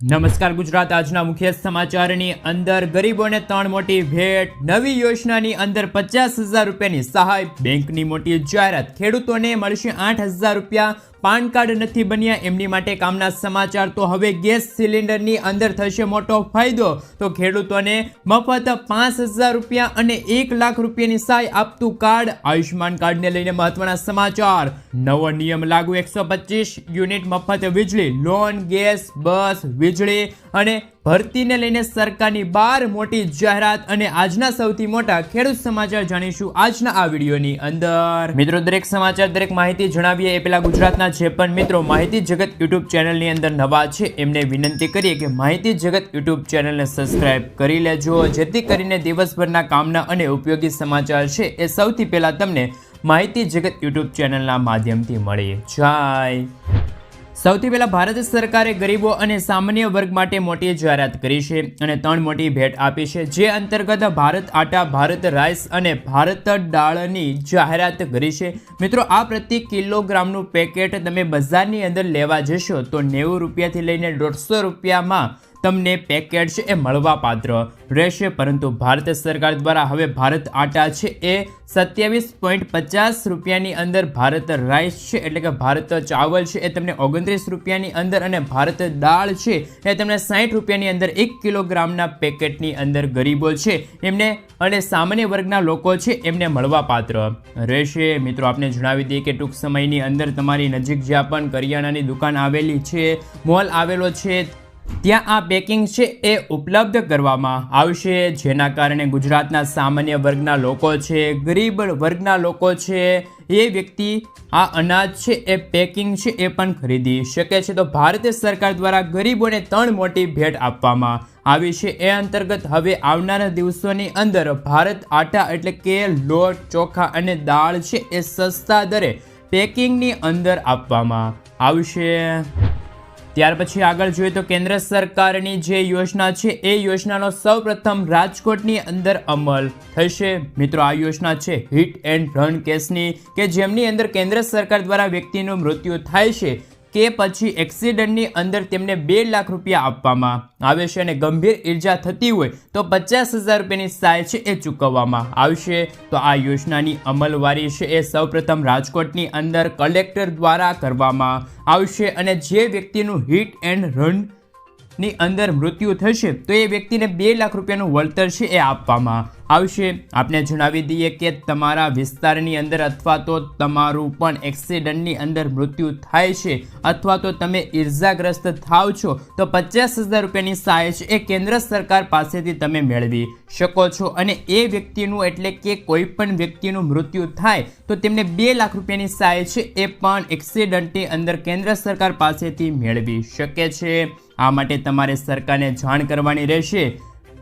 નમસ્કાર ગુજરાત, આજના મુખ્ય સમાચારની અંદર ગરીબોને ત્રણ મોટી ભેટ, નવી યોજનાની અંદર પચાસ હજાર રૂપિયાની સહાય, બેંકની મોટી જાહેરાત, ખેડૂતોને મળશે આઠ હજાર રૂપિયા પાન કાર્ડ નથી બન્યા, એમની માટે કામના સમાચાર. તો હવે ગેસ સિલિન્ડરની અંદર થશે મોટો ફાયદો. તો ખેડૂતોને મફત પાંચ હજાર રૂપિયા અને એક લાખ રૂપિયાની સહાય આપતું કાર્ડ. આયુષ્યમાન કાર્ડને લઈને મહત્વના સમાચાર. નવો નિયમ લાગુ એકસો યુનિટ મફત વીજળી, લોન, ગેસ, બસ, વીજળી અને ભરતીને લઈને સરકારની બાર મોટી જાહેરાત અને આજના સૌથી મોટા ખેડૂત સમાચાર જાણીશું આજના આ વિડીયોની અંદર. મિત્રો, દરેક સમાચાર, દરેક માહિતી જણાવીએ એ પેલા ગુજરાતના જે પણ મિત્રો માહિતી જગત યુટ્યુબ ચેનલની અંદર નવા છે, એમને વિનંતી કરીએ કે માહિતી જગત યુટ્યુબ ચેનલને સબસ્ક્રાઇબ કરી લેજો, જેથી કરીને દિવસભરના કામના અને ઉપયોગી સમાચાર છે એ સૌથી પહેલા તમને માહિતી જગત યુટ્યુબ ચેનલના માધ્યમથી મળી જાય. સૌથી પહેલા ભારત સરકારે ગરીબો અને સામાન્ય વર્ગ માટે મોટી જાહેરાત કરી છે અને ત્રણ મોટી ભેટ આપી છે, જે અંતર્ગત ભારત આટા, ભારત રાઈસ અને ભારત દાળની જાહેરાત કરી છે. મિત્રો, આ પ્રતિ કિલોગ્રામનું પેકેટ તમે બજારની અંદર લેવા જશો તો નેવું રૂપિયાથી લઈને દોઢસો રૂપિયામાં તમને પેકેટ છે એ મળવા પાત્ર રહેશે. પરંતુ ભારત સરકાર દ્વારા હવે ભારત આટા છે એ સત્યાવીસ પોઈન્ટ પચાસ રૂપિયાની અંદર ભારત રાઈસ છે. એટલે કે ભારત ચાવલ છે એ તમને ઓગણત્રીસ રૂપિયાની અંદર અને ભારત દાળ છે એ તમને સાઠ રૂપિયાની અંદર એક કિલોગ્રામના પેકેટની અંદર ગરીબો છે. એમને અને સામાન્ય વર્ગના લોકો છે એમને મળવા પાત્ર રહેશે. મિત્રો, આપને જણાવી દઈએ કે ટૂંક સમયની અંદર તમારી નજીક જ્યાં પણ કરિયાણાની દુકાન આવેલી છે, મોલ આવેલો છે ત્યાં આ પેકિંગ છે એ ઉપલબ્ધ કરવામાં આવશે. જેના કારણે ગુજરાતના સામાન્ય વર્ગના લોકો છે, ગરીબ વર્ગના લોકો છે, એ વ્યક્તિ આ અનાજ છે, એ પેકિંગ છે એ પણ ખરીદી શકે છે. તો ભારત સરકાર દ્વારા ગરીબોને ત્રણ મોટી ભેટ આપવામાં આવી છે. એ અંતર્ગત હવે આવનારા દિવસોની અંદર ભારત આટા એટલે કે લોટ, ચોખા અને દાળ છે એ સસ્તા દરે પેકિંગની અંદર આપવામાં આવશે. ત્યાર પછી આગળ જોઈએ તો કેન્દ્ર સરકારની જે યોજના છે, એ યોજનાનો સૌપ્રથમ રાજકોટની અંદર અમલ થશે. મિત્રો, આ યોજના છે, હિટ એન્ડ રન કેસની, કે જેમની અંદર કેન્દ્ર સરકાર દ્વારા વ્યક્તિનું મૃત્યુ થાય છે કે પછી એક્સિડન્ટની અંદર તેમને બે લાખ રૂપિયા આપવામાં આવે છે અને ગંભીર ઈજા થતી હોય તો પચાસ હજાર રૂપિયાની સહાય છે એ ચૂકવવામાં આવશે. તો આ યોજનાની અમલવારી છે એ સૌપ્રથમ રાજકોટની અંદર કલેક્ટર દ્વારા કરવામાં આવશે અને જે વ્યક્તિનું હિટ એન્ડ રનની અંદર મૃત્યુ થશે તો એ વ્યક્તિને બે લાખ રૂપિયાનું વળતર છે એ આપવામાં આવશે. આપને જણાવી દઈએ કે તમારા વિસ્તારની અંદર અથવા તો તમારું પણ એક્સિડન્ટની અંદર મૃત્યુ થાય છે અથવા તો તમે ઈર્જાગ્રસ્ત થાવ છો, તો પચાસ હજાર રૂપિયાની સહાય છે એ કેન્દ્ર સરકાર પાસેથી તમે મેળવી શકો છો. અને એ વ્યક્તિનું એટલે કે કોઈ પણ વ્યક્તિનું મૃત્યુ થાય, તો તેમને બે લાખ રૂપિયાની સહાય છે એ પણ એક્સિડન્ટની અંદર કેન્દ્ર સરકાર પાસેથી મેળવી શકે છે. આ માટે તમારે સરકારને જાણ કરવાની રહેશે.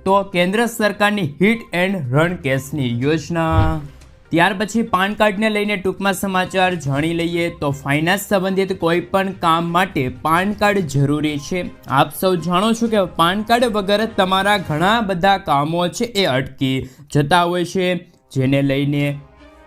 તો કેન્દ્ર સરકારની હિટ એન્ડ રન કેસની યોજના. ત્યાર પછી પાન કાર્ડને લઈને ટૂંકમાં સમાચાર જાણી લઈએ તો ફાઇનાન્સ સંબંધિત કોઈ પણ કામ માટે પાન કાર્ડ જરૂરી છે. આપ સૌ જાણો છો કે પાન કાર્ડ વગર તમારા ઘણા બધા કામો છે એ અટકી જતા હોય છે. જેને લઈને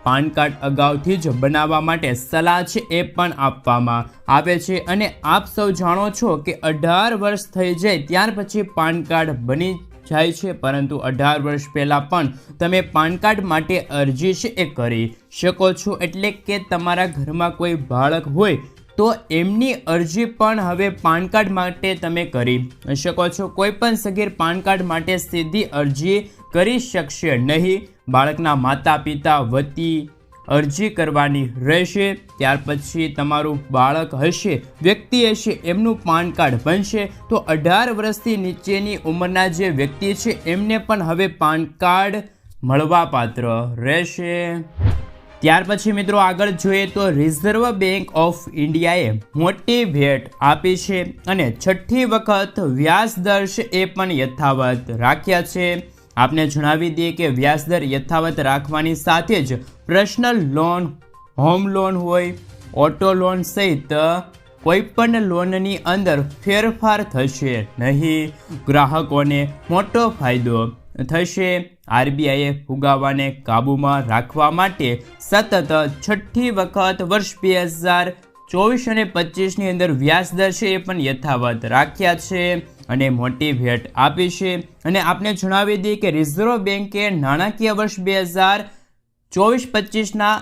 પાન કાર્ડ અગાઉથી જ બનાવવા માટે સલાહ છે એ પણ આપવામાં આવે છે. અને આપ સૌ જાણો છો કે અઢાર વર્ષ થઈ જાય ત્યાર પછી પાન કાર્ડ બની જાય છે, પરંતુ અઢાર વર્ષ પહેલાં પણ તમે પાન કાર્ડ માટે અરજી છે એ કરી શકો છો. એટલે કે તમારા ઘરમાં કોઈ બાળક હોય તો એમની અરજી પણ હવે પાન કાર્ડ માટે તમે કરી શકો છો. કોઈ પણ સગીર પાન કાર્ડ માટે સીધી અરજી કરી શકશે નહીં. બાળકના માતા પિતા વતી અરજી કરવાની રહેશે, ત્યાર પછી તમારું બાળક હશે, વ્યક્તિ હશે, એમનું પાન કાર્ડ બનશે, તો અઢાર વર્ષથી નીચેની ઉંમરના જે વ્યક્તિ છે, એમને પણ હવે પાન કાર્ડ મળવાપાત્ર રહેશે. ત્યાર પછી મિત્રો આગળ જોઈએ તો રિઝર્વ બેંક ઓફ ઇન્ડિયાએ મોટી ભેટ આપી છે અને છઠ્ઠી વખત વ્યાજ દર છે એ પણ યથાવત રાખ્યા છે. આપને જણાવી દઈએ કે વ્યાજદર યથાવત રાખવાની સાથે જ પર્સનલ લોન, હોમ લોન હોય, ઓટો લોન સહિત કોઈ પણ લોનની અંદર ફેરફાર થશે નહીં. ગ્રાહકોને મોટો ફાયદો થશે. આરબીઆઈએ ફુગાવાને કાબૂમાં રાખવા માટે સતત છઠ્ઠી વખત વર્ષ બે હજાર ચોવીસ અને પચીસની અંદર વ્યાજ દર છે એ પણ યથાવત રાખ્યા છે અને મોટી ભેટ આપી છે. અને આપને જણાવી દઈએ કે રિઝર્વ બેન્કે નાણાકીય વર્ષ બે હજાર ચોવીસ પચીસના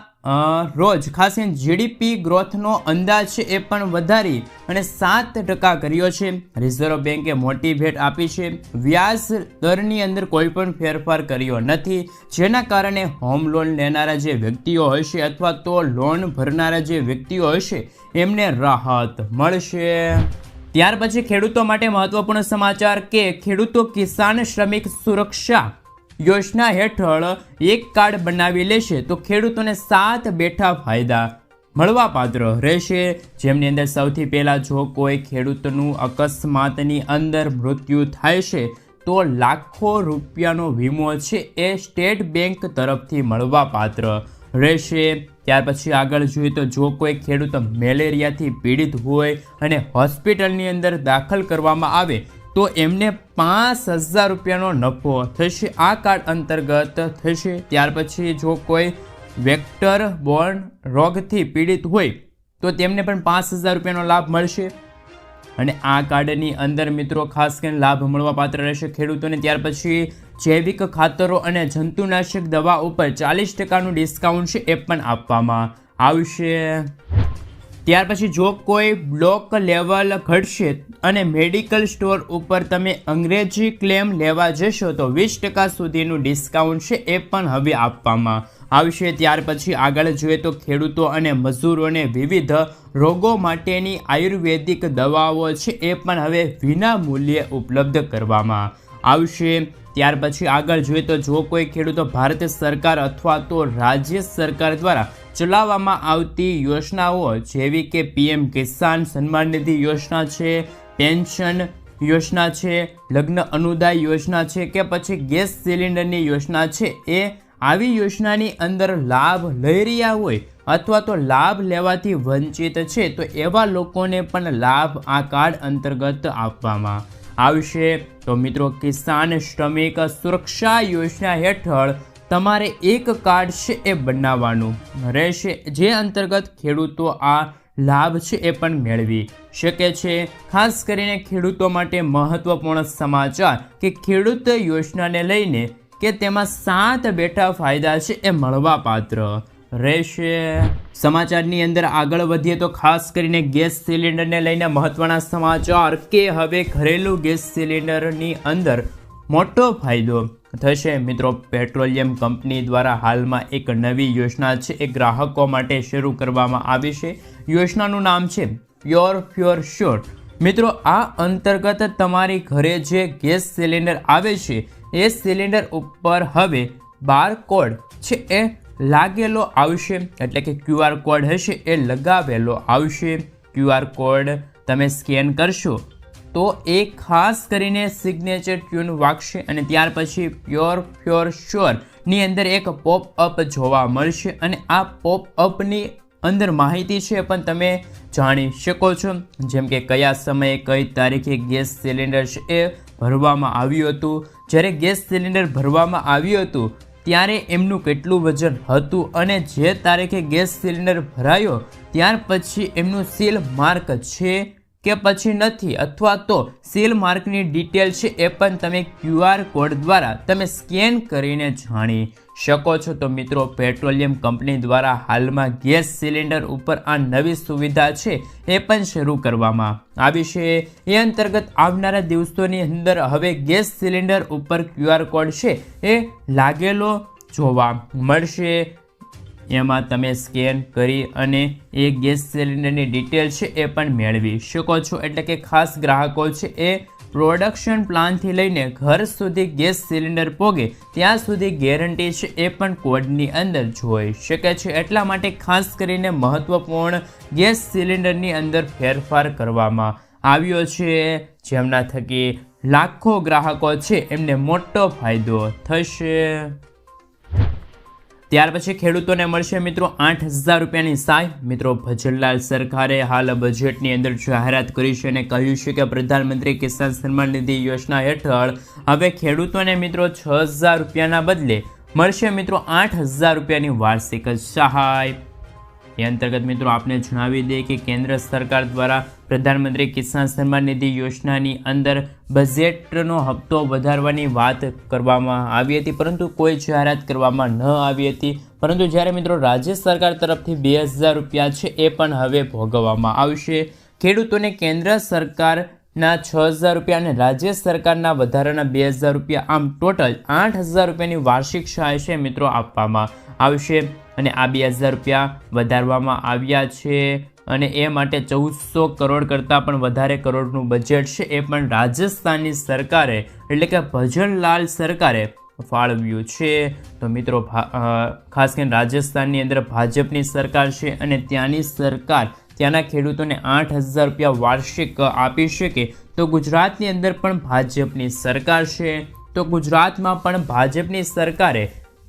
રોજ. ખાસ કરીને જીડીપી ગ્રોથનો અંદાજ છે એ પણ વધારી અને સાત ટકા કર્યો છે. રિઝર્વ બેન્કે મોટી ભેટ આપી છે. વ્યાજ દરની અંદર કોઈ પણ ફેરફાર કર્યો નથી. જેના કારણે હોમ લોન લેનારા જે વ્યક્તિઓ હશે અથવા તો લોન ભરનારા જે વ્યક્તિઓ હશે, એમને રાહત મળશે. ત્યાર પછી ખેડૂતો માટે મહત્વપૂર્ણ સમાચાર કે ખેડૂતો કિસાન શ્રમિક સુરક્ષા યોજના હેઠળ એક કાર્ડ બનાવી લેશે તો ખેડૂતોને સાત બેઠા ફાયદા મળવાપાત્ર રહેશે. જેમની અંદર સૌથી પહેલાં જો કોઈ ખેડૂતનું અકસ્માતની અંદર મૃત્યુ થાય છે, તો લાખો રૂપિયાનો વીમો છે એ સ્ટેટ બેંક તરફથી મળવાપાત્ર રહેશે. ત્યાર પછી આગળ જોઈએ તો જો કોઈ ખેડૂત મેલેરિયાથી પીડિત હોય અને હોસ્પિટલની અંદર દાખલ કરવામાં આવે તો એમને પાંચ હજાર રૂપિયાનો નફો થશે. આ કાર્ડ અંતર્ગત થશે. ત્યાર પછી જો કોઈ વેક્ટર બોર્ન રોગથી પીડિત હોય, તો તેમને પણ પાંચ હજાર રૂપિયાનો લાભ મળશે. અને આ કાર્ડની અંદર મિત્રો ખાસ કરીને લાભ મળવા પાત્ર રહેશે ખેડૂતોને. ત્યાર પછી જૈવિક ખાતરો અને જંતુનાશક દવા ઉપર ચાલીસ ટકાનું ડિસ્કાઉન્ટ છે એ પણ આપવામાં આવશે. ત્યાર પછી જો કોઈ બ્લોક લેવલ ઘટશે અને મેડિકલ સ્ટોર ઉપર તમે અંગ્રેજી ક્લેમ લેવા જશો, તો વીસ ટકા સુધીનું ડિસ્કાઉન્ટ છે એ પણ હવે આપવામાં આવશે. ત્યાર પછી આગળ જોઈએ તો ખેડૂતો અને મજૂરોને વિવિધ રોગો માટેની આયુર્વેદિક દવાઓ છે એ પણ હવે વિના મૂલ્યે ઉપલબ્ધ કરવામાં આવશે. ત્યાર પછી આગળ જોઈએ તો જો કોઈ ખેડૂતો ભારત સરકાર અથવા તો રાજ્ય સરકાર દ્વારા ચલાવવામાં આવતી યોજનાઓ જેવી કે પીએમ કિસાન સન્માન નિધિ યોજના છે, પેન્શન યોજના છે, લગ્ન અનુદાય યોજના છે કે પછી ગેસ સિલિન્ડરની યોજના છે, એ આવી યોજનાની અંદર લાભ લઈ રહ્યા હોય અથવા તો લાભ લેવાથી વંચિત છે, તો એવા લોકોને પણ લાભ આ કાર્ડ અંતર્ગત આપવામાં આવશે. તો મિત્રો, કિસાન શ્રમિક સુરક્ષા યોજના હેઠળ તમારે એક કાર્ડ છે એ બનાવવાનું. રહેશે. જે અંતર્ગત ખેડૂતો આ લાભ છે એ પણ મેળવી શકે છે. ખાસ કરીને ખેડૂતો માટે મહત્વપૂર્ણ સમાચાર કે ખેડૂત યોજનાને લઈને કે તેમાં સાત બેઠા ફાયદા છે એ મળવા પાત્ર રહેશે. સમાચારની અંદર આગળ વધીએ તો ખાસ કરીને ગેસ સિલિન્ડરને લઈને મહત્ત્વના સમાચાર કે હવે ઘરેલું ગેસ સિલિન્ડરની અંદર મોટો ફાયદો થશે. મિત્રો, પેટ્રોલિયમ કંપની દ્વારા હાલમાં એક નવી યોજના છે એ ગ્રાહકો માટે શરૂ કરવામાં આવી છે. યોજનાનું નામ છે પ્યોર ફ્યોર શ્યોર મિત્રો, આ અંતર્ગત તમારી ઘરે જે ગેસ સિલિન્ડર આવે છે, એ સિલિન્ડર ઉપર હવે બાર કોડ છે એ લાગેલો આવશે, એટલે કે ક્યુઆર કોડ હશે એ લગાવેલો આવશે. ક્યુઆર કોડ તમે સ્કેન કરશો, તો એ ખાસ કરીને સિગ્નેચર ટ્યુન વાગશે અને ત્યાર પછી પ્યોર પ્યોર શ્યોરની અંદર એક પોપ અપ જોવા મળશે અને આ પોપ અપની અંદર માહિતી છે પણ તમે જાણી શકો છો. જેમ કે કયા સમયે કઈ તારીખે ગેસ સિલિન્ડર છે એ ભરવામાં આવ્યું હતું. જ્યારે ગેસ સિલિન્ડર ભરવામાં આવ્યું હતું ત્યારે એમનું કેટલું વજન હતું અને જે તારીખે ગેસ સિલિન્ડર ભરાયો, ત્યાર પછી એમનું સીલ માર્ક છે કે પછી નથી અથવા તો સીલ માર્કની ડિટેલ છે એ પણ તમે ક્યુઆર કોડ દ્વારા તમે સ્કેન કરીને જાણી શકો છો. તો મિત્રો, પેટ્રોલિયમ કંપની દ્વારા હાલમાં ગેસ સિલિન્ડર ઉપર આ નવી સુવિધા છે એ પણ શરૂ કરવામાં આવી છે. એ અંતર્ગત આવનારા દિવસોની અંદર હવે ગેસ સિલિન્ડર ઉપર ક્યુઆર કોડ છે એ લાગેલો જોવા મળશે. એમાં તમે સ્કેન કરી અને એ ગેસ સિલિન્ડરની ડિટેલ છે એ પણ મેળવી શકો છો. એટલે કે ખાસ ગ્રાહકો છે એ પ્રોડક્શન પ્લાનથી લઈને ઘર સુધી ગેસ સિલિન્ડર પોગે ત્યાં સુધી ગેરંટી છે એ પણ કોડની અંદર જોઈ શકે છે. એટલા માટે ખાસ કરીને મહત્વપૂર્ણ ગેસ સિલિન્ડરની અંદર ફેરફાર કરવામાં આવ્યો છે. જેમના થકી લાખો ગ્રાહકો છે એમને મોટો ફાયદો થશે. ત્યાર પછી ખેડૂતોને મળશે મિત્રો આઠ હજાર રૂપિયાની સહાય. મિત્રો, ભજનલાલ સરકારે હાલ બજેટની અંદર જાહેરાત કરી છે અને કહ્યું છે કે પ્રધાનમંત્રી કિસાન સન્માન નિધિ યોજના હેઠળ હવે ખેડૂતોને મિત્રો છ હજાર રૂપિયાના બદલે મળશે મિત્રો આઠ હજાર રૂપિયાની વાર્ષિક સહાય. એ અંતર્ગત મિત્રો આપને જણાવી દઈએ કે કેન્દ્ર સરકાર દ્વારા પ્રધાનમંત્રી કિસાન સન્માન નિધિ યોજનાની અંદર બજેટનો હપ્તો વધારવાની વાત કરવામાં આવી હતી, પરંતુ કોઈ જાહેરાત કરવામાં ન આવી હતી. પરંતુ જ્યારે મિત્રો રાજ્ય સરકાર તરફથી બે હજાર રૂપિયા છે એ પણ હવે ભોગવવામાં આવશે. ખેડૂતોને કેન્દ્ર સરકારના છ હજાર રૂપિયા અને રાજ્ય સરકારના વધારાના બે હજાર રૂપિયા, આમ ટોટલ આઠ હજાર રૂપિયાની વાર્ષિક સહાય છે મિત્રો આપવામાં આવશે. અને આ બે હજાર રૂપિયા વધારવામાં આવ્યા છે. અને એ માટે ચૌદસો કરોડ કરતાં પણ વધારે કરોડનું બજેટ છે. એ પણ રાજસ્થાનની સરકારે, એટલે કે ભજનલાલ સરકારે ફાળવ્યું છે. તો મિત્રો ખાસ કરીને રાજસ્થાનની અંદર ભાજપની સરકાર છે અને ત્યાંની સરકાર, ત્યાંના ખેડૂતોને આઠ હજાર રૂપિયા વાર્ષિક આપી શકે. તો ગુજરાતની અંદર પણ ભાજપની સરકાર છે. તો ગુજરાતમાં પણ ભાજપની સરકારે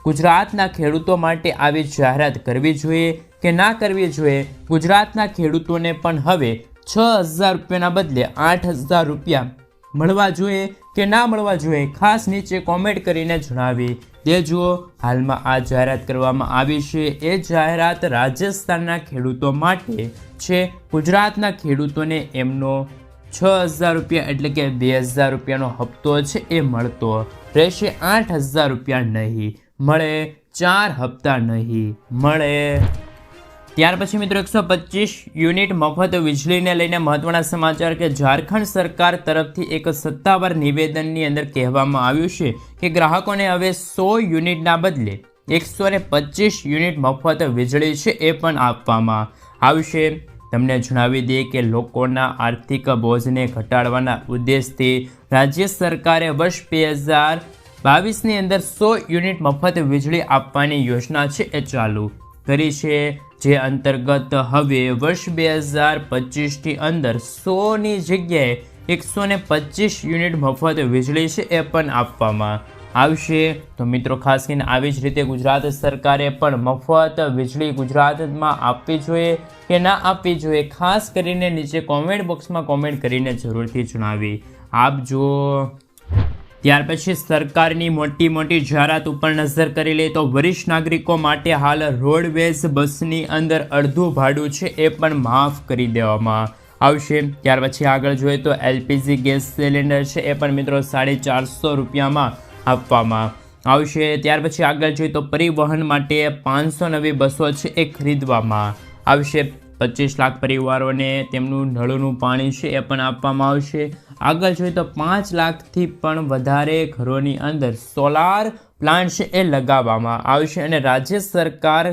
ગુજરાતના ખેડૂતો માટે આવી જાહેરાત કરવી જોઈએ. કે ના કરવી જોઈએ. ગુજરાતના ખેડૂતોને પણ હવે છ હજાર રૂપિયાના બદલે આઠ હજાર રૂપિયા મળવા જોઈએ કે ના મળવા જોઈએ, ખાસ નીચે કોમેન્ટ કરીને જણાવી દેજો. હાલમાં આ જાહેરાત કરવામાં આવી છે. એ જાહેરાત રાજસ્થાનના ખેડૂતો માટે છે. ગુજરાતના ખેડૂતોને એમનો છ હજાર રૂપિયા એટલે કે બે હજાર રૂપિયાનો હપ્તો છે એ મળતો રહેશે. આઠ હજાર રૂપિયા નહીં મળે, ચાર હપ્તા નહીં મળે. ત્યાર પછી મિત્રો એકસો પચીસ યુનિટ મફત વીજળીને લઈને મહત્વના સમાચાર કે ઝારખંડ સરકાર તરફથી એક સત્તાવાર નિવેદનની અંદર કહેવામાં આવ્યું છે કે ગ્રાહકોને હવે સો યુનિટના બદલે એકસો ને પચીસ યુનિટ મફત વીજળી છે એ પણ આપવામાં આવશે. તમને જણાવી દઈએ કે લોકોના આર્થિક બોજને ઘટાડવાના ઉદ્દેશથી રાજ્ય સરકારે વર્ષ બે હજાર બાવીસની અંદર સો યુનિટ મફત વીજળી આપવાની યોજના છે એ ચાલુ કરી છે. જે અંતર્ગત હવે વર્ષ બે હજાર પચીસની અંદર સોની જગ્યાએ એકસો ને પચીસ યુનિટ મફત વીજળી છે એ પણ આપવામાં આવશે. તો મિત્રો, ખાસ કરીને આવી જ રીતે ગુજરાત સરકારે પણ મફત વીજળી ગુજરાતમાં આપવી જોઈએ કે ના આપવી જોઈએ, ખાસ કરીને નીચે કોમેન્ટ બોક્સમાં કોમેન્ટ કરીને જરૂરથી જણાવી આપજો. ત્યાર પછી સરકારની મોટી મોટી જાહેરાત ઉપર નજર કરી લઈએ તો વરિષ્ઠ નાગરિકો માટે હાલ રોડવેઝ બસની અંદર અડધું ભાડું છે એ પણ માફ કરી દેવામાં આવશે. ત્યાર પછી આગળ જોઈએ તો એલપીજી ગેસ સિલિન્ડર છે એ પણ મિત્રો સાડી ચારસો રૂપિયામાં આપવામાં આવશે. ત્યાર પછી આગળ જોઈએ તો પરિવહન માટે પાંચસો નવી બસો છે એ ખરીદવામાં આવશે. પચીસ લાખ પરિવારોને તેમનું નળનું પાણી છે એ પણ આપવામાં આવશે. આગળ જોઈએ તો પાંચ લાખથી પણ વધારે ઘરોની અંદર સોલાર પ્લાન્ટ છે એ લગાવવામાં આવશે અને રાજ્ય સરકાર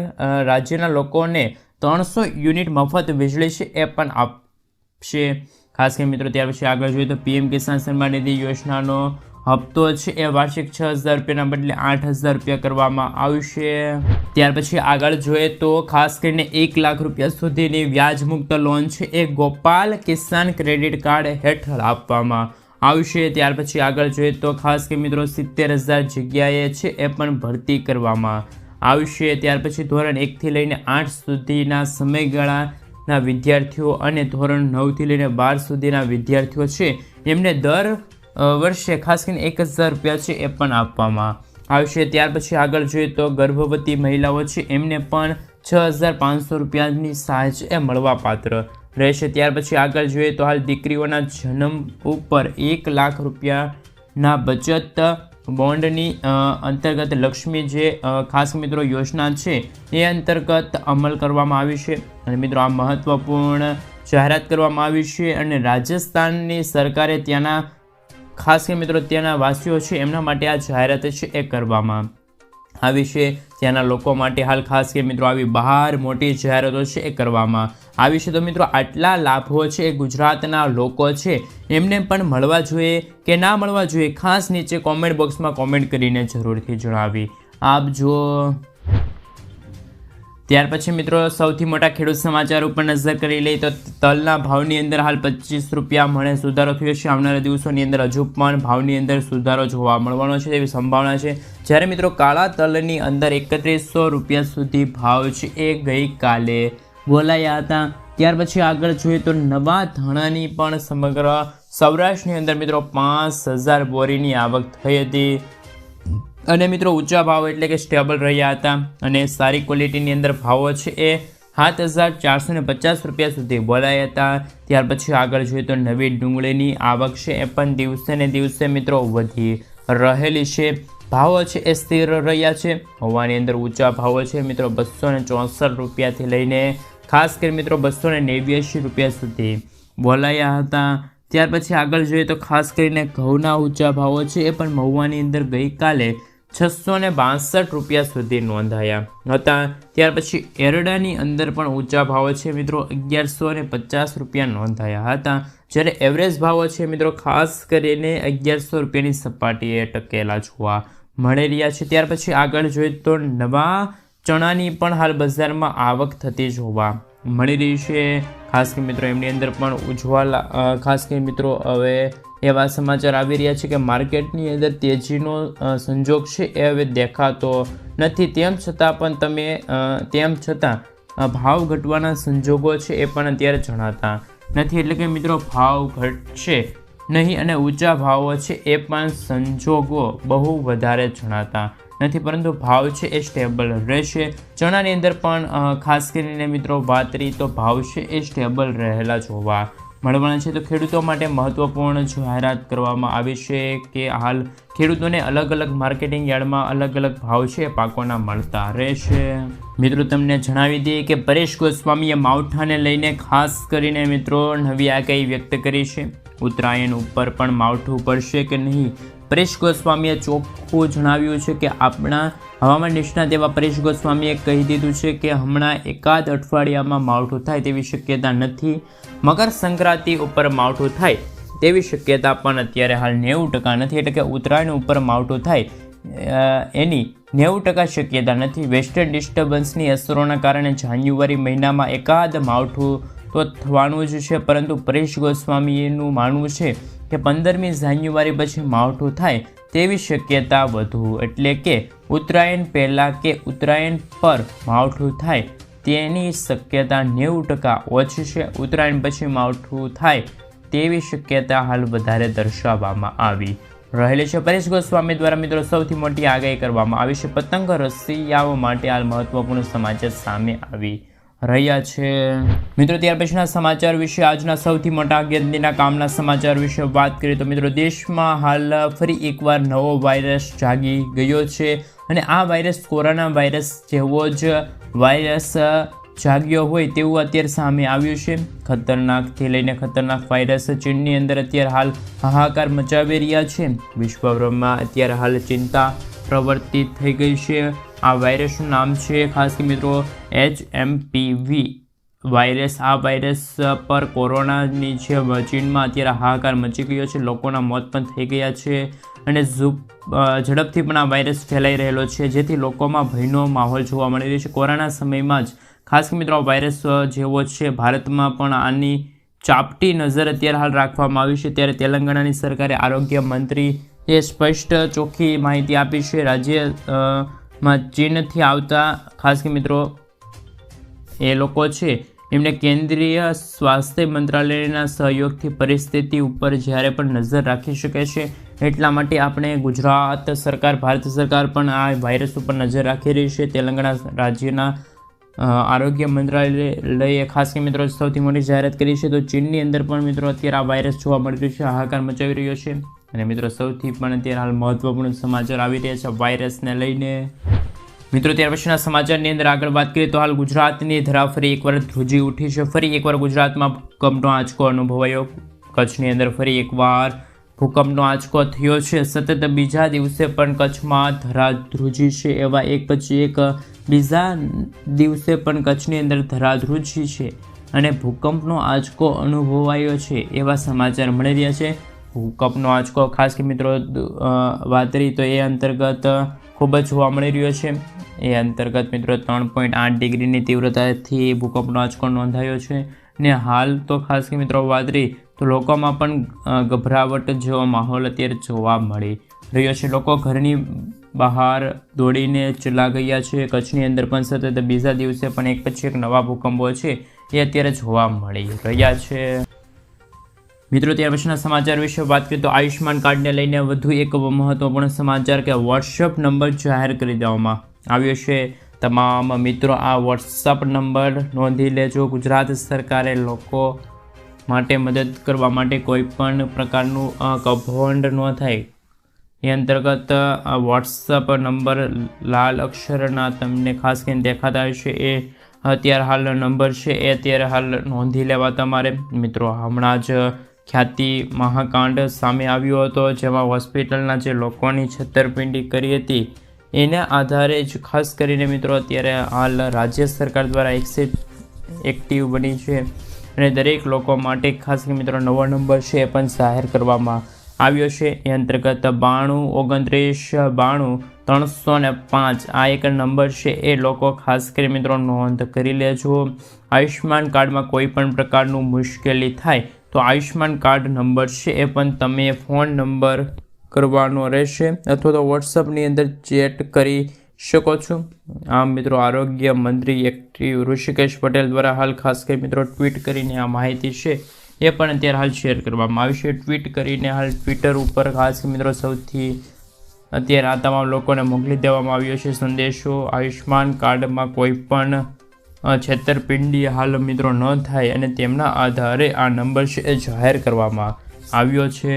રાજ્યના લોકોને ત્રણસો યુનિટ મફત વીજળી છે એ પણ આપશે. ખાસ કરીને મિત્રો, ત્યાર પછી આગળ જોઈએ તો પીએમ કિસાન સન્માન નિધિ યોજનાનો હપ્તો છે, એ વાર્ષિક છ હજાર રૂપિયાના બદલે આઠ હજાર રૂપિયા કરવામાં આવશે. ત્યાર પછી આગળ જોઈએ તો ખાસ કરીને એક લાખ રૂપિયા સુધીની વ્યાજમુક્ત લોન છે, એ ગોપાલ કિસાન ક્રેડિટ કાર્ડ હેઠળ આપવામાં આવશે. ત્યાર પછી આગળ જોઈએ તો ખાસ કે મિત્રો સિત્તેર હજાર જગ્યાએ છે, એ પણ ભરતી કરવામાં આવશે. ત્યાર પછી ધોરણ એકથી લઈને આઠ સુધીના સમયગાળાના વિદ્યાર્થીઓ અને ધોરણ નવથી લઈને બાર સુધીના વિદ્યાર્થીઓ છે, એમને દર વર્ષે ખાસ કરીને એક હજાર રૂપિયા છે એ પણ આપવામાં આવશે. ત્યાર પછી આગળ જોઈએ તો ગર્ભવતી મહિલાઓ છે, એમને પણ છ હજાર પાંચસો રૂપિયાની સહાય છે એ મળવાપાત્ર રહેશે. ત્યાર પછી આગળ જોઈએ તો હાલ દીકરીઓના જન્મ ઉપર એક લાખ રૂપિયાના બચત બોન્ડની અંતર્ગત લક્ષ્મી જે ખાસ મિત્રો યોજના છે એ અંતર્ગત અમલ કરવામાં આવી છે. અને મિત્રો આ મહત્વપૂર્ણ જાહેરાત કરવામાં આવી છે અને રાજસ્થાનની સરકારે ત્યાંના ખાસ કે મિત્રો ત્યાંના વાસીઓ છે, એમના માટે આ જાહેરાત છે એ કરવામાં આવી છે. ત્યાંના લોકો માટે હાલ ખાસ કે મિત્રો આવી બહાર મોટી જાહેરાતો છે એ કરવામાં આવી છે. તો મિત્રો આટલા લાભો છે ગુજરાતના લોકો છે, એમને પણ મળવા જોઈએ કે ના મળવા જોઈએ ખાસ નીચે કોમેન્ટ બોક્સમાં કોમેન્ટ કરીને જરૂરથી જણાવી. આપજો ત્યાર પછી મિત્રો સૌથી મોટા ખેડૂત સમાચાર ઉપર નજર કરી લઈએ તો તલના ભાવની અંદર હાલ પચીસ રૂપિયા મળે સુધારો થયો છે. આવનારા દિવસોની અંદર હજુ પણ ભાવની અંદર સુધારો જોવા મળવાનો છે તેવી સંભાવના છે. જ્યારે મિત્રો કાળા તલની અંદર એકત્રીસો રૂપિયા સુધી ભાવ છે એ ગઈકાલે બોલાયા હતા. ત્યાર પછી આગળ જોઈએ તો નવા ધાણાની પણ સમગ્ર સૌરાષ્ટ્રની અંદર મિત્રો પાંચ હજાર બોરીની આવક થઈ હતી. અને મિત્રો, ઊંચા ભાવ એટલે કે સ્ટેબલ રહ્યા હતા અને સારી ક્વોલિટીની અંદર ભાવો છે એ સાત હજાર ચારસો ને પચાસ રૂપિયા સુધી બોલાયા હતા. ત્યાર પછી આગળ જોઈએ તો નવી ડુંગળીની આવક છે એ પણ દિવસે ને દિવસે મિત્રો વધી રહેલી છે. ભાવો છે એ સ્થિર રહ્યા છે. હવાની અંદર ઊંચા ભાવો છે મિત્રો, બસો ને ચોસઠ રૂપિયાથી લઈને ખાસ કરી મિત્રો બસો ને નેવ્યાસી રૂપિયા સુધી બોલાયા હતા. ત્યાર પછી આગળ જોઈએ તો ખાસ કરીને ઘઉંના ઊંચા ભાવો છે એ પણ મહુવાની અંદર ગઈકાલે છસો ને બાસઠ રૂપિયા સુધી નોંધાયા હતા. ત્યાર પછી એરડાની અંદર પણ ઊંચા ભાવો છે મિત્રો અગિયારસો ને પચાસ રૂપિયા નોંધાયા હતા. જ્યારે એવરેજ ભાવો છે મિત્રો, ખાસ કરીને અગિયારસો રૂપિયાની સપાટીએ ટકેલા જોવા મળી રહ્યા છે. ત્યાર પછી આગળ જોઈએ તો નવા ચણાની પણ હાલ બજારમાં આવક થતી જોવા મળી રહી છે. ખાસ કરી મિત્રો, એમની અંદર પણ ઉજવાલા ખાસ કરી મિત્રો, હવે એવા સમાચાર આવી રહ્યા છે કે માર્કેટની અંદર તેજીનો સંજોગ છે એ હવે દેખાતો નથી. તેમ છતાં પણ તમે તેમ છતાં ભાવ ઘટવાના સંજોગો છે એ પણ અત્યારે જણાતા નથી. એટલે કે મિત્રો, ભાવ ઘટશે નહીં અને ઊંચા ભાવો છે એ પણ સંજોગો બહુ વધારે જણાતા નથી. પરંતુ ભાવ છે એ સ્ટેબલ રહેશે. ચણાની અંદર પણ ખાસ કરીને મિત્રો વાત કરી તો ભાવ છે એ સ્ટેબલ રહેલા જોવા મળવાના છે તો ખેડૂતો માટે મહત્વપૂર્ણ જાહેરાત કરવામાં આવી છે કે હાલ ખેડૂતોને અલગ અલગ માર્કેટિંગ યાર્ડમાં અલગ અલગ ભાવ છે, પાકોના મળતા રહેશે. મિત્રો, તમને જણાવી દઈએ કે પરેશ ગોસ્વામીએ માવઠાને લઈને ખાસ કરીને મિત્રો નવી આગાહી વ્યક્ત કરી છે. ઉત્તરાયણ ઉપર પણ માવઠું પડશે કે નહીં? પરેશ ગોસ્વામીએ ચોખ્ખું જણાવ્યું છે કે આપણા હવામાન નિષ્ણાત એવા પરેશ ગોસ્વામીએ કહી દીધું છે કે હમણાં એકાદ અઠવાડિયામાં માવઠું થાય તેવી શક્યતા નથી, મકર સંક્રાંતિ ઉપર માવઠું થાય તેવી શક્યતા પણ અત્યારે હાલ નેવું ટકા નથી, એટલે કે ઉત્તરાયણ ઉપર માવઠું થાય એની નેવું ટકા શક્યતા નથી. વેસ્ટર્ન ડિસ્ટર્બન્સની અસરોના કારણે જાન્યુઆરી મહિનામાં એકાદ માવઠું તો થવાનું જ છે, પરંતુ પરેશ ગોસ્વામીનું માનવું છે કે પંદરમી જાન્યુઆરી પછી માવઠું થાય તેવી શક્યતા વધુ એટલે કે ઉત્તરાયણ પહેલાં કે ઉત્તરાયણ પર માવઠું થાય તેની શક્યતા નેવું ટકા ઓછી છે. ઉત્તરાયણ પછી માવઠું થાય તેવી શક્યતા હાલ વધારે દર્શાવવામાં આવી રહેલી છે. પરેશ ગોસ્વામી દ્વારા મિત્રો સૌથી મોટી આગાહી કરવામાં આવી છે. પતંગ રસિયાઓ માટે હાલ મહત્વપૂર્ણ સમાચાર સામે આવી રહ્યા છે. મિત્રો, ત્યાર પછીના સમાચાર વિશે આજના સૌથી મોટા અગત્યના કામના સમાચાર વિશે વાત કરીએ તો મિત્રો, દેશમાં હાલ ફરી એકવાર નવો વાયરસ જાગી ગયો છે અને આ વાયરસ કોરોના વાયરસ જેવો જ વાયરસ જાગ્યો હોય તેવું અત્યારે સામે આવ્યું છે. ખતરનાકથી લઈને ખતરનાક વાયરસ ચીનની અંદર અત્યારે હાલ હાહાકાર મચાવી રહ્યા છે. વિશ્વભરમાં અત્યારે હાલ ચિંતા પ્રવર્તિત થઈ ગઈ છે. આ વાયરસનું નામ છે, ખાસ કે મિત્રો એચ એમ વી વાયરસ આ વાયરસ પર કોરોનાની જે ચીનમાં અત્યારે હાહાકાર મચી ગયો છે, લોકોના મોત પણ થઈ ગયા છે અને ઝડપથી પણ આ વાયરસ ફેલાઈ રહેલો છે, જેથી લોકોમાં ભયનો માહોલ જોવા મળી રહ્યો છે. કોરોના સમયમાં જ, ખાસ કે મિત્રો વાયરસ જેવો છે, ભારતમાં પણ આની ચાપટી નજર અત્યારે હાલ રાખવામાં આવી છે. ત્યારે તેલંગાણાની સરકારે આરોગ્ય મંત્રી એ સ્પષ્ટ ચોખ્ખી માહિતી આપી છે. રાજ્ય માં ચીનથી આવતા, ખાસ કે મિત્રો, એ લોકો છે. એમને કેન્દ્રીય સ્વાસ્થ્ય મંત્રાલયના સહયોગથી પરિસ્થિતિ ઉપર જ્યારે પણ નજર રાખી શકે છે, એટલા માટે આપણે ગુજરાત સરકાર, ભારત સરકાર પણ આ વાયરસ ઉપર નજર રાખી રહી છે. તેલંગાણા રાજ્યના આરોગ્ય મંત્રાલયે ખાસ કે મિત્રો, સૌથી મોટી જાહેરાત કરી છે. તો ચીનની અંદર પણ મિત્રો, અત્યારે આ વાયરસ જોવા મળી રહ્યો છે, હાહાકાર મચાવી રહ્યો છે. અને મિત્રો, સૌથી પણ અત્યારે હાલ મહત્વપૂર્ણ સમાચાર આવી રહ્યા છે વાયરસને લઈને. મિત્રો, ત્યાર પછીના સમાચારની અંદર આગળ વાત કરીએ તો હાલ ગુજરાતની ધરા ફરી એકવાર ધ્રુજી ઉઠી છે. ફરી એકવાર ગુજરાતમાં ભૂકંપનો આંચકો અનુભવાયો. કચ્છની અંદર ફરી એકવાર ભૂકંપનો આંચકો થયો છે. સતત બીજા દિવસે પણ કચ્છમાં ધરા ધ્રુજી છે એવા એક પછી એક બીજા દિવસે પણ કચ્છની અંદર ધરા ધ્રુજી છે અને ભૂકંપનો આંચકો અનુભવાયો છે એવા સમાચાર મળી રહ્યા છે. ભૂકંપનો આંચકો ખાસ કે મિત્રો વાતરી તો એ અંતર્ગત ખૂબ જ જોવા મળી રહ્યો છે. એ અંતર્ગત મિત્રો, ત્રણ પોઈન્ટ આઠ ડિગ્રીની તીવ્રતાથી ભૂકંપનો આંચકો નોંધાયો છે. ને હાલ તો ખાસ કે મિત્રો, વાત તો લોકોમાં પણ ગભરાવટ જેવો માહોલ અત્યારે જોવા મળી રહ્યો છે. લોકો ઘરની બહાર દોડીને ચલા ગયા છે. કચ્છની અંદર પણ સતત બીજા દિવસે પણ એક પછી એક નવા ભૂકંપો છે એ અત્યારે જોવા મળી રહ્યા છે. મિત્રો, ત્યાર પછીના સમાચાર વિશે વાત કરીએ તો આયુષ્યમાન કાર્ડને લઈને વધુ એક મહત્વપૂર્ણ સમાચાર કે વોટ્સઅપ નંબર જાહેર કરી દેવામાં આવ્યો છે. તમામ મિત્રો, આ વોટ્સઅપ નંબર નોંધી લેજો. ગુજરાત સરકારે લોકો માટે મદદ કરવા માટે કોઈ પણ પ્રકારનું કૌભાંડ ન થાય. એ અંતર્ગત આ વોટ્સઅપ નંબર લાલ અક્ષરના તમને ખાસ કરીને દેખાતા હશે એ અત્યારે હાલનો નંબર છે. એ અત્યારે હાલ નોંધી લેવા તમારે મિત્રો, હમણાં જ ખ્યાતિ મહાકાંડ સામે આવ્યો હતો, જેમાં હોસ્પિટલના જે લોકોની છેતરપિંડી કરી હતી, એના આધારે જ ખાસ કરીને મિત્રો અત્યારે હાલ રાજ્ય સરકાર દ્વારા એક્સિટ એક્ટિવ બની છે અને દરેક લોકો માટે ખાસ કરીને મિત્રો નવો નંબર છે એ પણ જાહેર કરવામાં આવ્યો છે. એ અંતર્ગત બાણું ઓગણત્રીસ, બાણું ત્રણસો ને પાંચ આ એક નંબર છે એ લોકો ખાસ કરી મિત્રો નોંધ કરી લેજો. આયુષ્યમાન કાર્ડમાં કોઈ પણ પ્રકારનું મુશ્કેલી થાય તો આયુષ્યમાન કાર્ડ નંબર છે એ પણ તમે ફોન નંબર કરવાનો રહેશે અથવા તો વોટ્સઅપની અંદર ચેટ કરી શકો છો. આમ મિત્રો આરોગ્ય મંત્રી એક્ટિવ ઋષિકેશ પટેલ દ્વારા હાલ ખાસ કરી મિત્રો ટ્વીટ કરીને આ માહિતી છે. એ પણ અત્યારે હાલ શેર કરવામાં આવી છે. ટ્વીટ કરીને હાલ ટ્વિટર ઉપર ખાસ મિત્રો સૌથી અત્યારે આ તમામ લોકોને મોકલી દેવામાં આવ્યો છે સંદેશો. આયુષ્માન કાર્ડમાં કોઈ પણ છેતરપિંડી હાલ મિત્રો ન થાય અને તેમના આધારે આ નંબર છે એ જાહેર કરવામાં આવ્યો છે.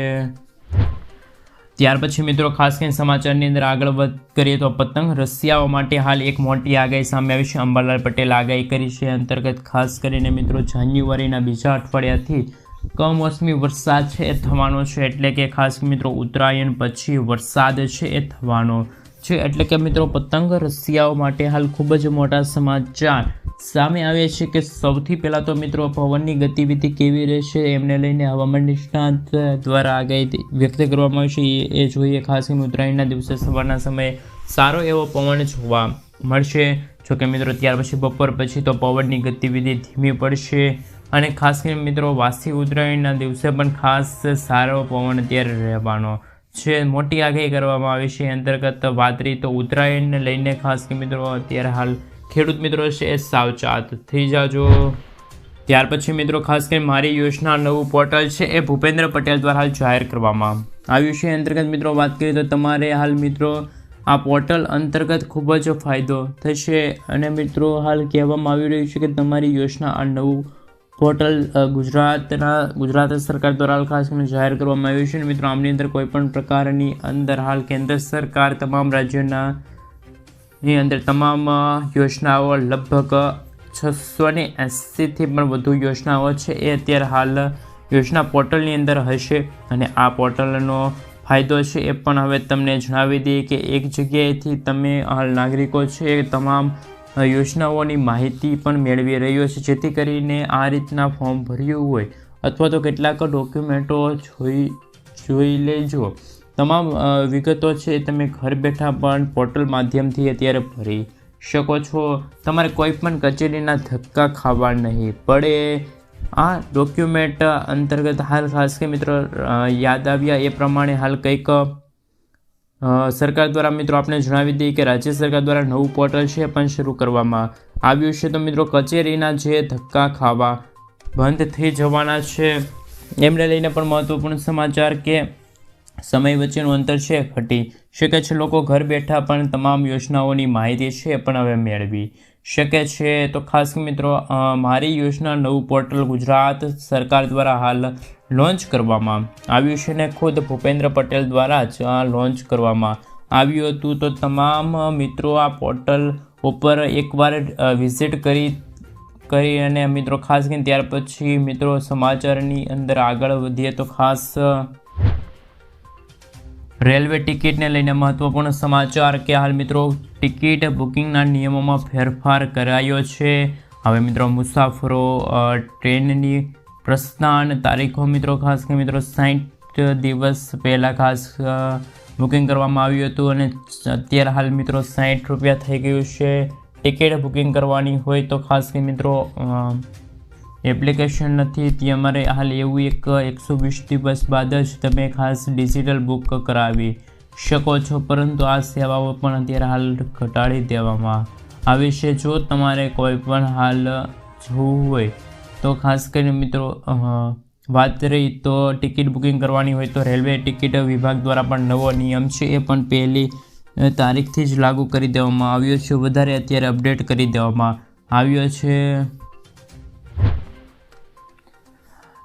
ત્યાર પછી મિત્રો ખાસ કરીને સમાચારની અંદર આગળ વાત કરીએ તો પતંગ રસિયાઓ માટે હાલ એક મોટી આગાહી સામે આવી છે. અંબાલાલ પટેલ આગાહી કરી છે. અંતર્ગત ખાસ કરીને મિત્રો જાન્યુઆરીના બીજા અઠવાડિયાથી કમોસમી વરસાદ છે એ થવાનો છે. એટલે કે ખાસ મિત્રો ઉત્તરાયણ પછી વરસાદ છે એ થવાનો છે. એટલે કે મિત્રો, પતંગ રસિયાઓ માટે હાલ ખૂબ જ મોટા સમાચાર સામે આવે છે કે સૌથી પહેલાં તો મિત્રો, પવનની ગતિવિધિ કેવી રહેશે એમને લઈને હવામાન નિષ્ણાંત દ્વારા આગાહી વ્યક્ત કરવામાં આવી છે. એ- જોઈએ ખાસ કરીને ઉત્તરાયણના દિવસે સવારના સમયે સારો એવો પવન જોવા મળશે. જોકે મિત્રો, ત્યાર પછી બપોર પછી તો પવનની ગતિવિધિ ધીમી પડશે અને ખાસ કરીને મિત્રો, વાસી ઉત્તરાયણના દિવસે પણ ખાસ સારો પવન અત્યારે રહેવાનો છે મોટી આગાહી કરવામાં આવી છે. અંતર્ગત વાત રહી તો ઉત્તરાયણને લઈને ખાસ કે મિત્રો, અત્યારે હાલ ખેડૂત મિત્રો છે એ સાવચાત થઈ જાજો. ત્યાર પછી મિત્રો, ખાસ કરીને મારી યોજના નવું પોર્ટલ છે, એ ભૂપેન્દ્ર પટેલ દ્વારા હાલ જાહેર કરવામાં આવ્યું છે. અંતર્ગત મિત્રો, વાત કરીએ તો તમારે હાલ મિત્રો, આ પોર્ટલ અંતર્ગત ખૂબ જ ફાયદો થશે અને મિત્રો, હાલ કહેવામાં આવી રહ્યું છે કે તમારી યોજના આ નવું પોર્ટલ ગુજરાતના, ગુજરાત સરકાર દ્વારા ખાસ કરીને જાહેર કરવામાં આવ્યું છે. મિત્રો, આમની અંદર કોઈપણ પ્રકારની અંદર હાલ કેન્દ્ર સરકાર તમામ રાજ્યોના, ની અંદર તમામ યોજનાઓ લગભગ છસો ને એંસીથી પણ વધુ યોજનાઓ છે. એ અત્યારે હાલ યોજના પોર્ટલની અંદર હશે અને આ પોર્ટલનો ફાયદો છે એ પણ હવે તમને જણાવી દઈએ કે એક જગ્યાએથી તમે હાલ નાગરિકો છે તમામ યોજનાઓની માહિતી પણ મેળવી રહ્યો છે. જેથી કરીને આ રીતના ફોર્મ ભર્યું હોય અથવા તો કેટલાક ડોક્યુમેન્ટો જોઈ જોઈ લેજો. તમામ વિગતો છે તમે ઘર બેઠા પણ પોર્ટલ માધ્યમથી અત્યારે ભરી શકો છો. તમારે કોઈ પણ કચેરીના ધક્કા ખાવા નહીં પડે. આ ડોક્યુમેન્ટ અંતર્ગત હાલ ખાસ કે મિત્રો યાદ આવ્યા એ પ્રમાણે હાલ કંઈક સરકાર દ્વારા મિત્રો આપણે જણાવી દઈએ કે રાજ્ય સરકાર દ્વારા નવું પોર્ટલ છે પણ શરૂ કરવામાં આવ્યું છે. તો મિત્રો કચેરીના જે ધક્કા ખાવા બંધ થઈ જવાના છે, એમને લઈને પણ મહત્વપૂર્ણ સમાચાર કે સમય વચ્ચેનું અંતર છે ઘટી શકે છે. લોકો ઘર બેઠા પણ તમામ યોજનાઓની માહિતી છે પણ હવે મેળવી શકે છે. તો ખાસ મિત્રો મારી યોજના નવું પોર્ટલ ગુજરાત સરકાર દ્વારા હાલ લોન્ચ કરવામાં આવ્યું છે ને ખુદ ભૂપેન્દ્ર પટેલ દ્વારા જ આ લોન્ચ કરવામાં આવ્યું હતું. તો તમામ મિત્રો આ પોર્ટલ ઉપર એકવાર વિઝિટ કરી કરી અને મિત્રો ખાસ કરીને ત્યાર પછી મિત્રો સમાચારની અંદર આગળ વધીએ તો ખાસ રેલવે ટિકિટને લઈને મહત્વપૂર્ણ સમાચાર કે હાલ મિત્રો ટિકિટ બુકિંગના નિયમોમાં ફેરફાર કરાયો છે. હવે મિત્રો મુસાફરો ટ્રેનની પ્રસ્થાન તારીખો મિત્રો, ખાસ કે મિત્રો સાઠ દિવસ પહેલાં ખાસ બુકિંગ કરવામાં આવ્યું હતું અને અત્યારે હાલ મિત્રો સાઠ રૂપિયા થઈ ગયું છે. ટિકિટ બુકિંગ કરવાની હોય તો ખાસ કે મિત્રો એપ્લિકેશન નથી. તે અમારે હાલ એવું એક એકસો વીસ દિવસ બાદ જ તમે ખાસ ડિજિટલ બુક કરાવી શકો છો. પરંતુ આ સેવાઓ પણ અત્યારે હાલ ઘટાડી દેવામાં આવી છે. જો તમારે કોઈ પણ હાલ જોવું હોય તો ખાસ કરીને મિત્રો વાત રહી તો ટિકિટ બુકિંગ કરવાની હોય તો રેલવે ટિકિટ વિભાગ દ્વારા પણ નવો નિયમ છે, એ પણ પહેલી તારીખથી જ લાગુ કરી દેવામાં આવ્યો છે. વધારે અત્યારે અપડેટ કરી દેવામાં આવ્યો છે.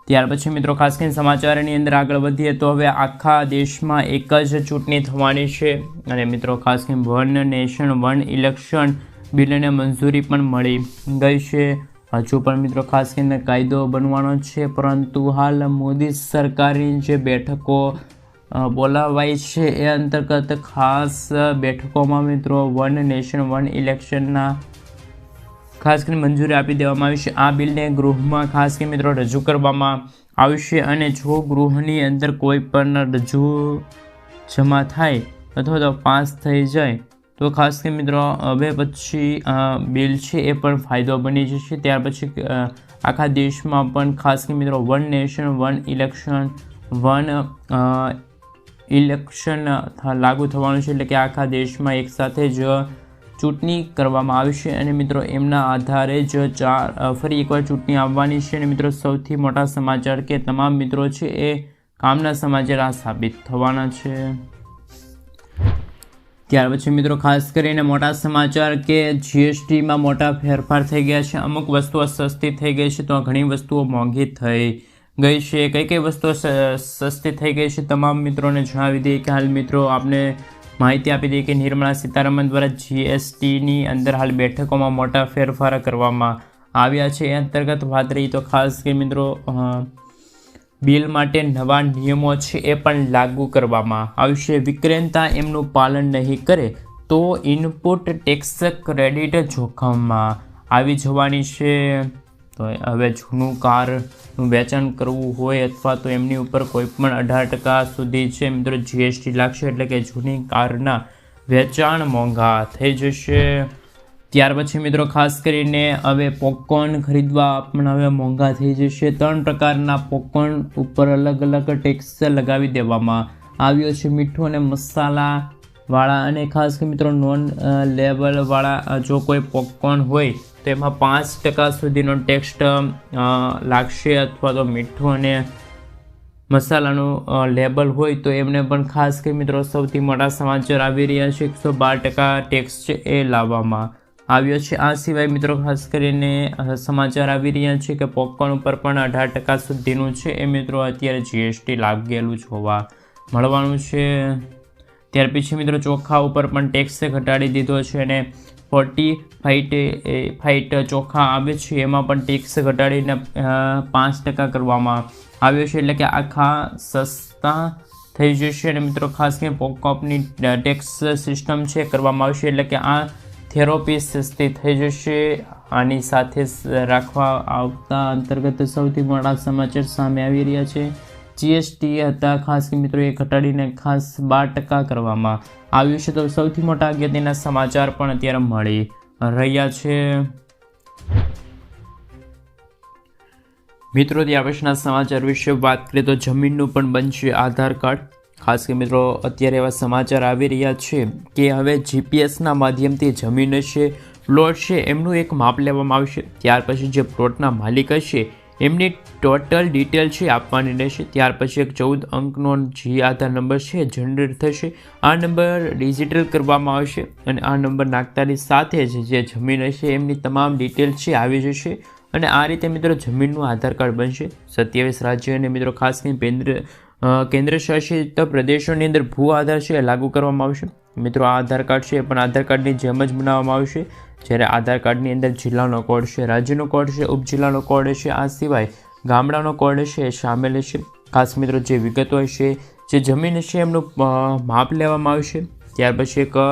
ત્યાર પછી મિત્રો, ખાસ કરીને સમાચારની અંદર આગળ વધીએ તો હવે આખા દેશમાં એક જ ચૂંટણી થવાની છે અને મિત્રો, ખાસ કરીને વન નેશન વન ઇલેક્શન બિલને મંજૂરી પણ મળી ગઈ છે. હજુ પણ મિત્રો ખાસ કરીને કાયદો બનવાનો છે, પરંતુ હાલ મોદી સરકારની જે બેઠકો બોલાવાય છે એ અંતર્ગત ખાસ બેઠકોમાં મિત્રો વન નેશન, વન ઇલેક્શનના ખાસ કરીને મંજૂરી આપી દેવામાં આવી છે. આ બિલને ગૃહમાં ખાસ કરીને મિત્રો રજૂ કરવામાં આવશે અને જો ગૃહની અંદર કોઈ પણ રજૂ જમા થાય અથવા તો પાસ થઈ જાય તો ખાસ કે મિત્રો હવે પછી બિલ છે એ પણ ફાયદો બની જશે. ત્યાર પછી આખા દેશમાં પણ ખાસ કે મિત્રો one nation one election one election લાગુ થવાનું છે. એટલે કે આખા દેશમાં એકસાથે જ ચૂંટણી કરવામાં આવશે અને મિત્રો, એમના આધારે જ ચાર ફરી એકવાર ચૂંટણી આવવાની છે. અને મિત્રો, સૌથી મોટા સમાચાર કે તમામ મિત્રો છે એ કામના સમાચાર આ સાબિત થવાના છે. ત્યાર પછી મિત્રો ખાસ કરીને મોટા સમાચાર કે જીએસટીમાં મોટા ફેરફાર થઈ ગયા છે. અમુક વસ્તુઓ સસ્તી થઈ ગઈ છે તો ઘણી વસ્તુઓ મોંઘી થઈ ગઈ છે. કઈ કઈ વસ્તુઓ સસ્તી થઈ ગઈ છે તમામ મિત્રોને જણાવી દઈએ કે હાલ મિત્રો આપને માહિતી આપી દઈએ કે નિર્મલા સીતારામન દ્વારા જીએસટીની અંદર હાલ બેઠકોમાં મોટા ફેરફાર કરવામાં આવ્યા છે. એ અંતર્ગત વાત રહી તો ખાસ કે મિત્રો બિલ માટે નવા નિયમો છે એ પણ લાગુ કરવામાં આવશે. વિક્રેતા એમનું પાલન નહીં કરે તો ઇનપુટ ટેક્સ ક્રેડિટ જોખમમાં આવી જવાની છે. તો હવે જૂનું કારનું વેચાણ કરવું હોય અથવા તો એમની ઉપર કોઈ પણ અઢાર ટકા સુધી છે. મિત્રો જીએસટી લાગશે એટલે કે જૂની કારના વેચાણ મોંઘા થઈ જશે. ત્યાર પછી મિત્રો ખાસ કરીને હવે પોપકોર્ન ખરીદવા પણ હવે મોંઘા થઈ જશે. ત્રણ પ્રકારના પોપકોર્ન ઉપર અલગ અલગ ટેક્સ લગાવી દેવામાં આવ્યો છે. મીઠું અને મસાલાવાળા અને ખાસ કરી મિત્રો નોન લેવલવાળા જો કોઈ પોપકોર્ન હોય તો એમાં પાંચ ટકા સુધીનો ટેક્સ લાગશે અથવા તો મીઠું અને મસાલાનું લેબલ હોય તો એમને પણ ખાસ કરી મિત્રો સૌથી મોટા સમાચાર આવી રહ્યા છે. એકસો બાર ટકા ટેક્સ છે એ લાવવામાં આવ્યો છે. આ સિવાય મિત્રો ખાસ કરીને સમાચાર આવી રહ્યા છે કે પોપકોર્ન ઉપર પણ અઢાર ટકા સુધીનું છે. એ મિત્રો અત્યારે જીએસટી લાગેલું જોવા મળવાનું છે. ત્યાર પછી મિત્રો ચોખા ઉપર પણ ટેક્સ ઘટાડી દીધો છે અને ફોર્ટી ફાઇટ ફાઇટ ચોખા આવે છે. એમાં પણ ટેક્સ ઘટાડીને પાંચ ટકા કરવામાં આવ્યો છે. એટલે કે આખા સસ્તા થઈ જશે અને મિત્રો ખાસ કરીને પોપકોપની ટેક્સ સિસ્ટમ છે કરવામાં આવશે. એટલે કે આ થેરોપી સસ્તી થઈ જશે. આની સાથે રાખવા આવતા અંતર્ગત સૌથી મોટા સમાચાર સામે આવી રહ્યા છે. જીએસટી હતા. ખાસ કે મિત્રો, એ ઘટાડીને ખાસ બાર ટકા કરવામાં આવ્યું છે. તો સૌથી મોટા અગત્યના સમાચાર પણ અત્યારે મળી રહ્યા છે. મિત્રો ત્યાં પછીના સમાચાર વિશે વાત કરીએ તો જમીનનું પણ બનશે આધાર કાર્ડ. ખાસ કે મિત્રો, અત્યારે એવા સમાચાર આવી રહ્યા છે કે હવે જીપીએસના માધ્યમથી જમીન હશે પ્લોટ છે એમનું એક માપ લેવામાં આવશે. ત્યાર પછી જે પ્લોટના માલિક હશે, એમની ટોટલ ડિટેલ છે આપવાની રહેશે. ત્યાર પછી એક ચૌદ અંકનો જે આધાર નંબર છે જનરેટ થશે. આ નંબર ડિજિટલ કરવામાં આવશે અને આ નંબર નાખતાની સાથે જ જે જમીન હશે, એમની તમામ ડિટેલ છે, આવી જશે. અને આ રીતે મિત્રો જમીનનું આધાર કાર્ડ બનશે. સત્યાવીસ રાજ્ય અને મિત્રો ખાસ કરીને કેન્દ્ર કેન્દ્ર શાસિત પ્રદેશોની અંદર ભૂ આધાર છે લાગુ કરવામાં આવશે? મિત્રો, આ આધાર કાર્ડ છે એ પણ આધાર કાર્ડની જેમ જ બનાવવામાં આવશે. જ્યારે આધાર કાર્ડની અંદર જિલ્લાનો કોડ છે, રાજ્યનો કોડ છે, ઉપજિલ્લાનો કોડ છે, આ સિવાય ગામડાનો કોડ છે એ સામેલ છે. ખાસ મિત્રો, જે વિગતો હશે, જે જમીન હશે એમનું માપ લેવામાં આવશે. ત્યાર પછી એક